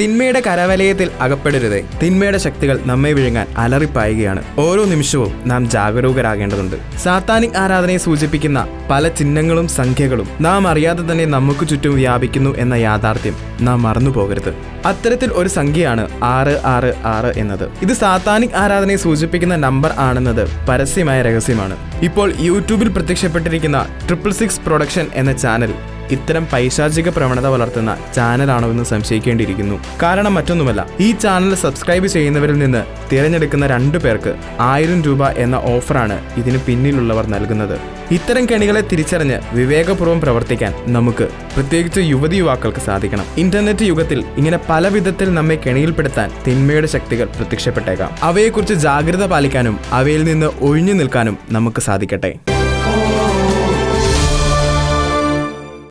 തിന്മയുടെ കരവലയത്തിൽ അകപ്പെടരുത്. തിന്മയുടെ ശക്തികൾ നമ്മെ വിഴുങ്ങാൻ അലറിപ്പായുകയാണ്. ഓരോ നിമിഷവും നാം ജാഗരൂകരാകേണ്ടതുണ്ട്. സാത്താനിക് ആരാധനയെ സൂചിപ്പിക്കുന്ന പല ചിഹ്നങ്ങളും സംഖ്യകളും നാം അറിയാതെ തന്നെ നമുക്ക് ചുറ്റും വ്യാപിക്കുന്നു എന്ന യാഥാർത്ഥ്യം നാം മറന്നു പോകരുത്. അത്തരത്തിൽ ഒരു സംഖ്യയാണ് ആറ് ആറ് ആറ് എന്നത്. ഇത് സാത്താനിക് ആരാധനയെ സൂചിപ്പിക്കുന്ന നമ്പർ ആണെന്നത് പരസ്യമായ രഹസ്യമാണ്. ഇപ്പോൾ യൂട്യൂബിൽ പ്രത്യക്ഷപ്പെട്ടിരിക്കുന്ന ട്രിപ്പിൾ സിക്സ് പ്രൊഡക്ഷൻ എന്ന ചാനൽ ഇത്തരം പൈശാചിക പ്രവണത വളർത്തുന്ന ചാനലാണോ എന്ന് സംശയിക്കേണ്ടിയിരിക്കുന്നു. കാരണം മറ്റൊന്നുമല്ല ഈ ചാനൽ സബ്സ്ക്രൈബ് ചെയ്യുന്നവരിൽ നിന്ന് തിരഞ്ഞെടുക്കുന്ന രണ്ടു പേർക്ക് ആയിരം രൂപ എന്ന ഓഫറാണ് ഇതിന് പിന്നിലുള്ളവർ നൽകുന്നത്. ഇത്തരം കെണികളെ തിരിച്ചറിഞ്ഞ് വിവേകപൂർവം പ്രവർത്തിക്കാൻ നമുക്ക് പ്രത്യേകിച്ച് യുവതി യുവാക്കൾക്ക് സാധിക്കണം. ഇന്റർനെറ്റ് യുഗത്തിൽ ഇങ്ങനെ പല വിധത്തിൽ നമ്മെ കെണിയിൽപ്പെടുത്താൻ തിന്മയുടെ ശക്തികൾ പ്രത്യക്ഷപ്പെട്ടേക്കാം. അവയെക്കുറിച്ച് ജാഗ്രത പാലിക്കാനും അവയിൽ നിന്ന് ഒഴിഞ്ഞു നിൽക്കാനും നമുക്ക് സാധിക്കട്ടെ.